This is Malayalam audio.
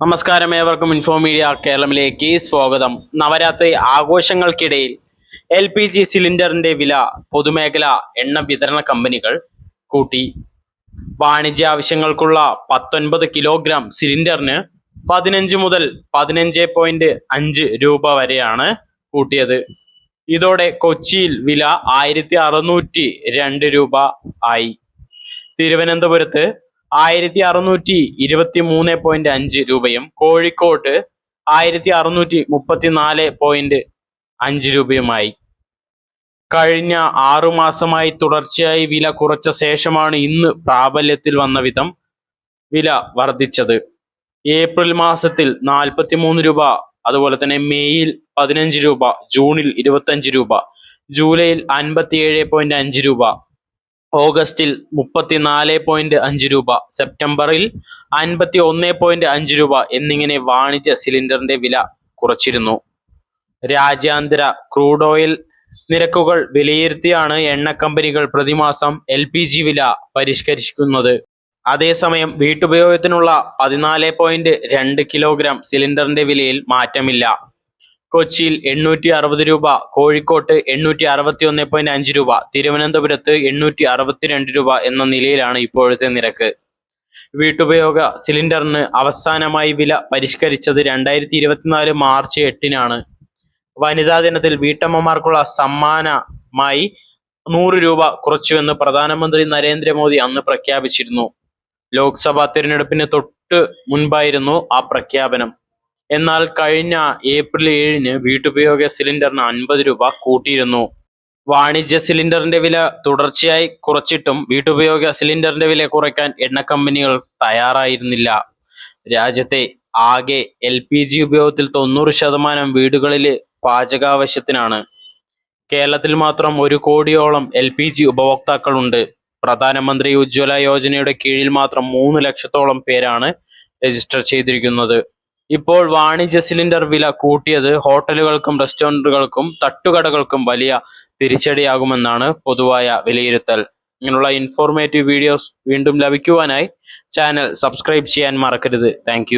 നമസ്കാരം ഏവർക്കും ഇൻഫോ മീഡിയ കേരളത്തിലേക്ക് സ്വാഗതം. നവരാത്രി ആഘോഷങ്ങൾക്കിടയിൽ എൽ പി ജി സിലിണ്ടറിന്റെ വില പൊതുമേഖല എണ്ണ വിതരണ കമ്പനികൾ കൂട്ടി. വാണിജ്യ ആവശ്യങ്ങൾക്കുള്ള പത്തൊൻപത് കിലോഗ്രാം സിലിണ്ടറിന് പതിനഞ്ച് മുതൽ പതിനഞ്ച് പോയിന്റ് അഞ്ച് രൂപ വരെയാണ് കൂട്ടിയത്. ഇതോടെ കൊച്ചിയിൽ വില ആയിരത്തി അറുന്നൂറ്റി രണ്ട് രൂപ ആയി. തിരുവനന്തപുരത്ത് ആയിരത്തി അറുന്നൂറ്റി ഇരുപത്തി മൂന്ന് പോയിന്റ് അഞ്ച് രൂപയും കോഴിക്കോട്ട് ആയിരത്തി അറുന്നൂറ്റി മുപ്പത്തിനാല് പോയിന്റ് അഞ്ച് രൂപയുമായി. കഴിഞ്ഞ ആറു മാസമായി തുടർച്ചയായി വില കുറച്ച ശേഷമാണ് ഇന്ന് പ്രാബല്യത്തിൽ വന്ന വിധം വില വർദ്ധിച്ചത്. ഏപ്രിൽ മാസത്തിൽ നാൽപ്പത്തി മൂന്ന് രൂപ അതുപോലെ തന്നെ മെയ്യിൽ പതിനഞ്ച് രൂപ ജൂണിൽ ഇരുപത്തഞ്ച് രൂപ ജൂലൈയിൽ അൻപത്തിയേഴ് പോയിന്റ് അഞ്ച് രൂപ ഓഗസ്റ്റിൽ മുപ്പത്തിനാല് പോയിന്റ് അഞ്ച് രൂപ സെപ്റ്റംബറിൽ അൻപത്തി ഒന്ന് പോയിന്റ് അഞ്ച് രൂപ എന്നിങ്ങനെ വാണിജ്യ സിലിണ്ടറിന്റെ വില കുറച്ചിരുന്നു. രാജ്യാന്തര ക്രൂഡ് ഓയിൽ നിരക്കുകൾ വിലയിരുത്തിയാണ് എണ്ണ കമ്പനികൾ പ്രതിമാസം എൽ പി ജി വില പരിഷ്കരിക്കുന്നത് അതേസമയം വീട്ടുപയോഗത്തിനുള്ള പതിനാല് പോയിന്റ് രണ്ട് കിലോഗ്രാം സിലിണ്ടറിന്റെ വിലയിൽ മാറ്റമില്ല. കൊച്ചിയിൽ എണ്ണൂറ്റി അറുപത് രൂപ കോഴിക്കോട്ട് എണ്ണൂറ്റി അറുപത്തി ഒന്ന് പോയിന്റ് അഞ്ച് രൂപ തിരുവനന്തപുരത്ത് എണ്ണൂറ്റി അറുപത്തിരണ്ട് രൂപ എന്ന നിലയിലാണ് ഇപ്പോഴത്തെ നിരക്ക്. വീട്ടുപയോഗ സിലിണ്ടറിന് അവസാനമായി വില പരിഷ്കരിച്ചത് രണ്ടായിരത്തി ഇരുപത്തിനാല് മാർച്ച് എട്ടിനാണ്. വനിതാ ദിനത്തിൽ വീട്ടമ്മമാർക്കുള്ള സമ്മാനമായി നൂറ് രൂപ കുറച്ചുവെന്ന് പ്രധാനമന്ത്രി നരേന്ദ്രമോദി അന്ന് പ്രഖ്യാപിച്ചിരുന്നു. ലോക്സഭാ തിരഞ്ഞെടുപ്പിന് തൊട്ട് മുൻപായിരുന്നു ആ പ്രഖ്യാപനം. എന്നാൽ കഴിഞ്ഞ ഏപ്രിൽ ഏഴിന് വീട്ടുപയോഗ സിലിണ്ടറിന് അൻപത് രൂപ കൂട്ടിയിരുന്നു. വാണിജ്യ സിലിണ്ടറിന്റെ വില തുടർച്ചയായി കുറച്ചിട്ടും വീട്ടുപയോഗ സിലിണ്ടറിന്റെ വില കുറയ്ക്കാൻ എണ്ണ കമ്പനികൾ തയ്യാറായിരുന്നില്ല. രാജ്യത്തെ ആകെ എൽ പി ജി ഉപയോഗത്തിൽ തൊണ്ണൂറ് ശതമാനം വീടുകളിലെ പാചകാവശ്യത്തിനാണ്. കേരളത്തിൽ മാത്രം ഒരു കോടിയോളം എൽ പി ജി ഉപഭോക്താക്കളുണ്ട് പ്രധാനമന്ത്രി ഉജ്ജ്വല യോജനയുടെ കീഴിൽ മാത്രം മൂന്ന് ലക്ഷത്തോളം പേരാണ് രജിസ്റ്റർ ചെയ്തിരിക്കുന്നത്. ഇപ്പോൾ വാണിജ്യ സിലിണ്ടർ വില കൂട്ടിയത് ഹോട്ടലുകൾക്കും റെസ്റ്റോറന്റുകൾക്കും തട്ടുകടകൾക്കും വലിയ തിരിച്ചടിയാകുമെന്നാണ് പൊതുവായ വിലയിരുത്തൽ. ഇങ്ങനെയുള്ള ഇൻഫോർമേറ്റീവ് വീഡിയോസ് വീണ്ടും ലഭിക്കുവാനായി ചാനൽ സബ്സ്ക്രൈബ് ചെയ്യാൻ മറക്കരുത്. താങ്ക്